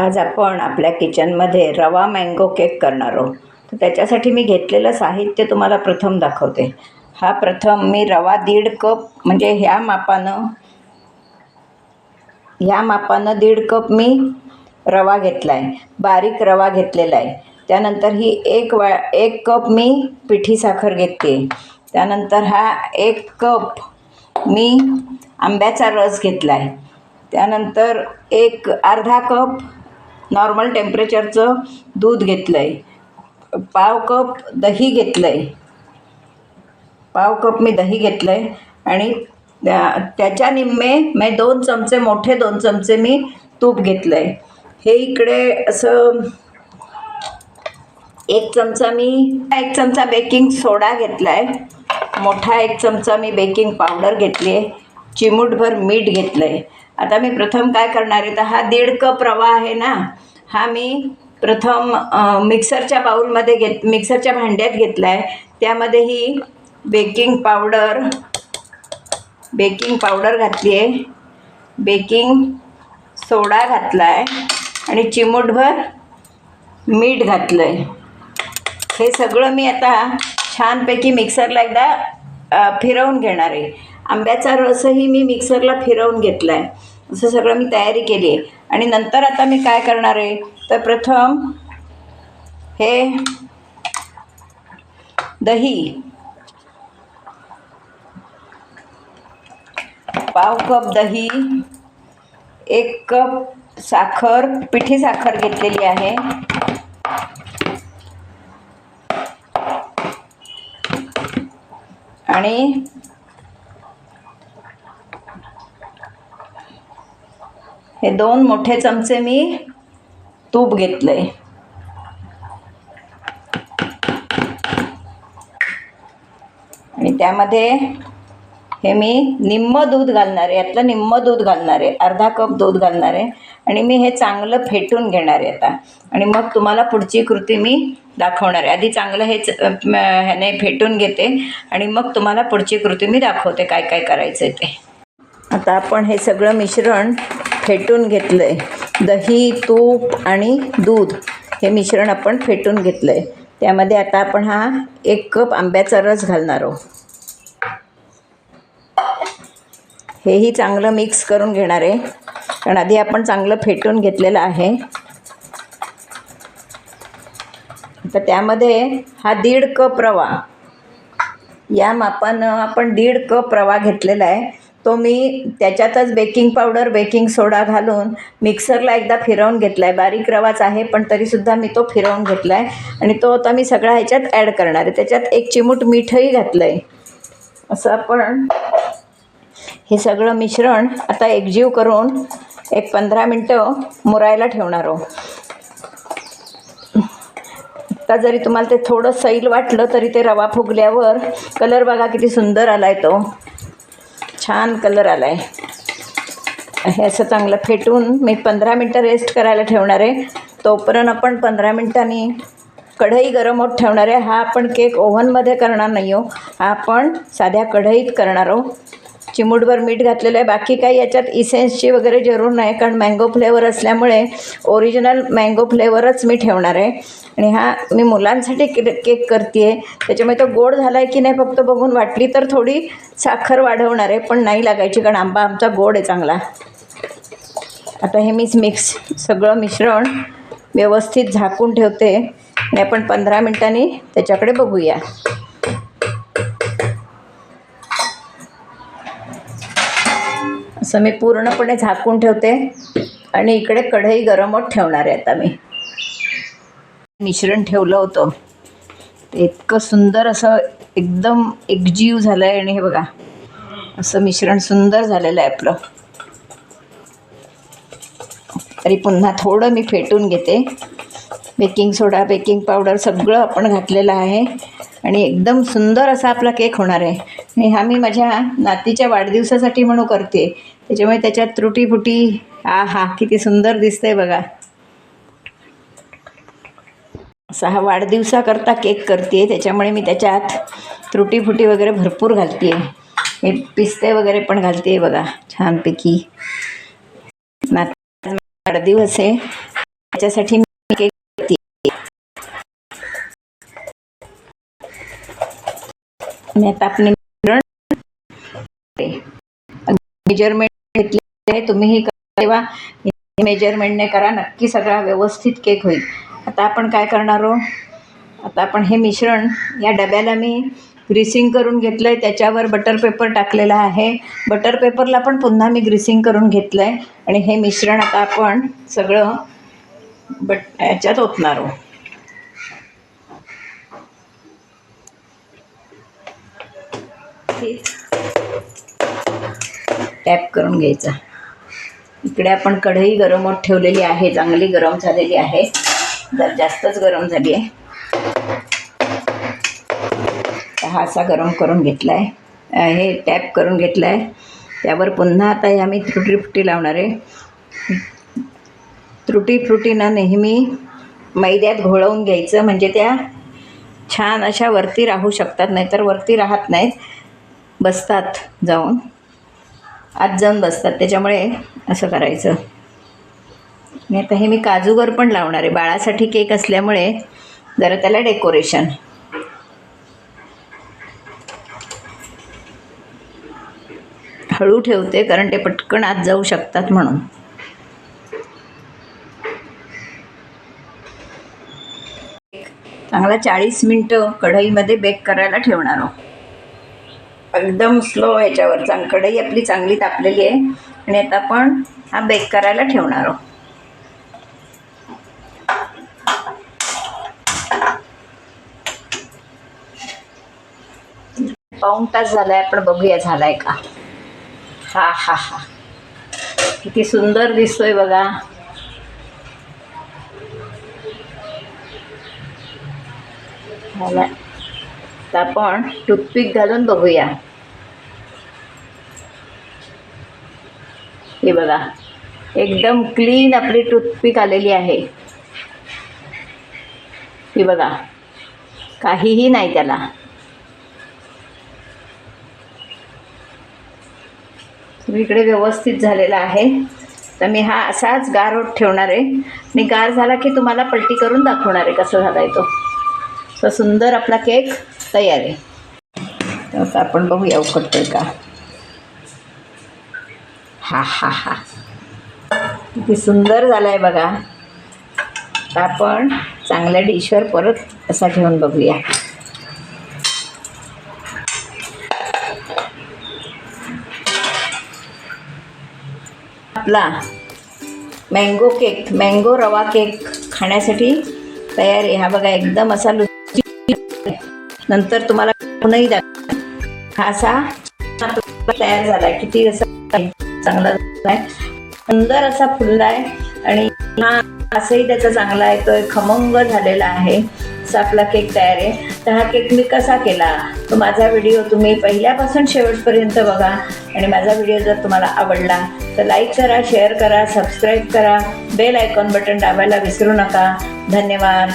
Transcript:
आज आपण आपल्या किचनमध्ये रवा मँगो केक करणार आहोत. तर त्याच्यासाठी मी घेतलेलं साहित्य तुम्हाला प्रथम दाखवते. हा प्रथम मी रवा दीड कप म्हणजे ह्या मापानं ह्या मापानं दीड कप मी रवा घेतला आहे बारीक रवा घेतलेला आहे. त्यानंतर ही एक वा एक कप मी पिठी साखर घेते त्यानंतर हा एक कप मी आंब्याचा रस घेतला आहे त्यानंतर एक अर्धा कप नॉर्मल टेम्परेचरचं दूध घेतलं आहे पाव कप दही घेतलं आहे पाव कप मी दही घेतलं आहे आणि त्या त्याच्या निम्मे मी दोन चमचे मोठे दोन चमचे मी तूप घेतलं आहे हे इकडे असं एक चमचा मी एक चमचा बेकिंग सोडा घेतला आहे मोठा एक चमचा मी बेकिंग पावडर घेतली आहे चिमूटभर मीठ घेतलं आहे आता मी प्रथम काय करणार आहे? तर हा दीड कप रवा आहे ना हा मी प्रथम मिक्सरच्या बाऊलमध्ये घेत मिक्सरच्या भांड्यात घेतला आहे त्यामध्ये ही बेकिंग पावडर बेकिंग पावडर घातली आहे बेकिंग सोडा घातला आहे आणि चिमूटभर मीठ घातलं आहे हे सगळं मी आता छानपैकी मिक्सरला एकदा फिरवून घेणार आहे. आंब्याचा रसही मी मिक्सरला फिरवून घेतला आहे असं सगळं मी तयारी केली आहे. आणि नंतर आता मी काय करणार आहे? तर प्रथम हे दही. पाव कप दही एक कप साखर पिठी साखर घेतलेली आहे. आणि हे दोन मोठे चमचे मी तूप घेतलंय. आणि त्यामध्ये हे मी निम्म दूध घालणार आहे यातलं निम्म दूध घालणार आहे अर्धा कप दूध घालणार आहे. आणि मी हे चांगलं फेटून घेणार आहे आता. आणि मग तुम्हाला पुढची कृती मी दाखवणार आहे. आधी चांगलं हे ह्याने फेटून घेते. आणि मग तुम्हाला पुढची कृती मी दाखवते काय काय करायचं आहे ते. आता आपण हे सगळं मिश्रण फेटून घेतलं आहे दही तूप आणि दूध हे मिश्रण आपण फेटून घेतलं आहे त्यामध्ये आता आपण हा एक कप आंब्याचा रस घालणार आहोत. हेही चांगलं मिक्स करून घेणार आहे. कारण आधी आपण चांगलं फेटून घेतलेलं आहे. तर त्यामध्ये हा दीड कप रवा. या मापानं आपण दीड कप रवा घेतलेला आहे. तो मी त्याच्यातच बेकिंग पावडर बेकिंग सोडा घालून मिक्सरला एकदा फिरवून घेतला आहे बारीक रवाच आहे पण तरीसुद्धा मी तो फिरवून घेतला आहे आणि तो आता मी सगळा ह्याच्यात ॲड करणार आहे. त्याच्यात एक चिमूट मीठही घातलं आहे असं आपण हे सगळं मिश्रण आता एकजीव करून एक पंधरा मिनटं मुरायला ठेवणार आहोत. आता जरी तुम्हाला ते थोडं सैल वाटलं तरी ते रवा फुगल्यावर कलर बघा किती सुंदर आला आहे तो. छान कलर आला आहे हे असं चांगलं फेटून मी पंधरा मिनटं रेस्ट करायला ठेवणार आहे. तोपर्यंत आपण पंधरा मिनटांनी कढई गरम होत ठेवणार आहे. हा आपण केक ओव्हनमध्ये करणार नाही हो हा आपण साध्या कढईत करणार आहोत. चिमूटभर मीठ घातलेलं आहे. बाकी काही याच्यात इसेन्सची वगैरे जरूर नाही. कारण मँगो फ्लेवर असल्यामुळे ओरिजिनल मँगो फ्लेवरच मी ठेवणार आहे. आणि हा मी मुलांसाठी के केक करते आहे त्याच्यामुळे तो गोड झाला आहे की नाही फक्त बघून वाटली तर थोडी साखर वाढवणार आहे. पण नाही लागायची कारण आंबा आमचा गोड आहे चांगला. आता हे मीच मिक्स सगळं मिश्रण व्यवस्थित झाकून ठेवते. आणि आपण पंधरा मिनटांनी त्याच्याकडे बघूया. असं मी पूर्णपणे झाकून ठेवते आणि इकडे कढई गरमच ठेवणार आहे आता मी. मिश्रण ठेवलं होतं. ते इतकं सुंदर असं एकदम एकजीव झालं आहे आणि हे बघा असं मिश्रण सुंदर झालेलं आहे आपलं. तरी पुन्हा थोडं मी फेटून घेते. बेकिंग सोडा बेकिंग पावडर सगळं आपण घातलेलं आहे. आणि एकदम सुंदर असा आपला केक होणार आहे. आणि हा मी माझ्या नातीच्या वाढदिवसासाठी म्हणून करते. त्याच्यामुळे त्याच्यात त्रुटी फुटी हा हा किती सुंदर दिसतंय बघा. असा हा वाढदिवसाकरता केक करते त्याच्यामुळे मी त्याच्यात त्रुटी फुटी वगैरे भरपूर घालते मी पिस्ते वगैरे पण घालते बघा छानपैकी. नात वाढदिवस आहे त्याच्यासाठी मी केक करते आणि आता आपण मेजरमेंट घेतले तुम्हीही करा. तेव्हा मेजरमेंटने करा नक्की सगळा व्यवस्थित केक होईल. आता आपण काय करणार आहोत? आता आपण हे मिश्रण या डब्याला मी ग्रीसिंग करून घेतलं आहे त्याच्यावर बटर पेपर टाकलेला आहे. बटर पेपरला पण पुन्हा मी ग्रीसिंग करून घेतलं आहे आणि हे मिश्रण आता आपण सगळं बट याच्यात ओतणार आहोत. टॅप करून घ्यायचा. इकडे आपण कढई गरम होत ठेवलेली आहे चांगली गरम झालेली आहे. जर जास्तच गरम झाली आहे. हा असा गरम करून घेतला आहे हे टॅप करून घेतला आहे त्यावर पुन्हा आता हे आम्ही त्रुटी फुटी लावणार आहे. त्रुटी फ्रुटीनं नेहमी मैद्यात घोळवून घ्यायचं. म्हणजे त्या छान अशा वरती राहू शकतात नाहीतर वरती राहत नाहीत. बसतात जाऊन. आत जाऊन बसतात. त्याच्यामुळे असं करायचं. मी आता हे मी काजूवर पण लावणार आहे. बाळासाठी केक असल्यामुळे जरा त्याला डेकोरेशन. हळू ठेवते कारण ते पटकन आत जाऊ शकतात म्हणून. चांगला चाळीस मिनटं कढईमध्ये बेक करायला ठेवणार आहोत. एकदम स्लो ह्याच्यावर चांग कढई आपली चांगली तापलेली आहे. आणि आता आपण हा बेक करायला ठेवणार आहोत. पाऊण तास झाला आहे आपण बघूया झालाय का? हा हा हा. किती सुंदर दिसतोय बघा. झालाय. तर आपण टूथपिक घालून बघूया. हे बघा एकदम क्लीन आपली टूथपिक आलेली आहे. ही बघा काहीही नाही त्याला. इकडे व्यवस्थित झालेला आहे. तर मी हा असाच गार होत ठेवणार आहे. आणि गार झाला की तुम्हाला पलटी करून दाखवणार आहे कसं झाला आहे तो. तर सुंदर आपला केक तयार आहे. तर आता आपण बघूया उकडतोय का. हा हा हा. किती सुंदर झाला आहे बघा. आता आपण चांगल्या डिशवर परत असा घेऊन बघूया. आपला मँगो केक मँगो रवा केक खाण्यासाठी तयार आहे. हा बघा एकदम असा लु नंतर तुम्हाला पुन्हाही दाख हा असा तयार झाला किती असा चांगला सुंदर असा फुलला आहे. आणि हा असंही त्याचा चांगला आहे तो खमंग झालेला आहे. असा आपला केक तयार आहे. तर हा केक मी कसा केला? तो माझा व्हिडिओ तुम्ही पहिल्यापासून शेवटपर्यंत बघा. आणि माझा व्हिडिओ जर तुम्हाला आवडला तर लाईक करा शेअर करा सबस्क्राईब करा. बेल आयकॉन बटन दाबायला विसरू नका. धन्यवाद.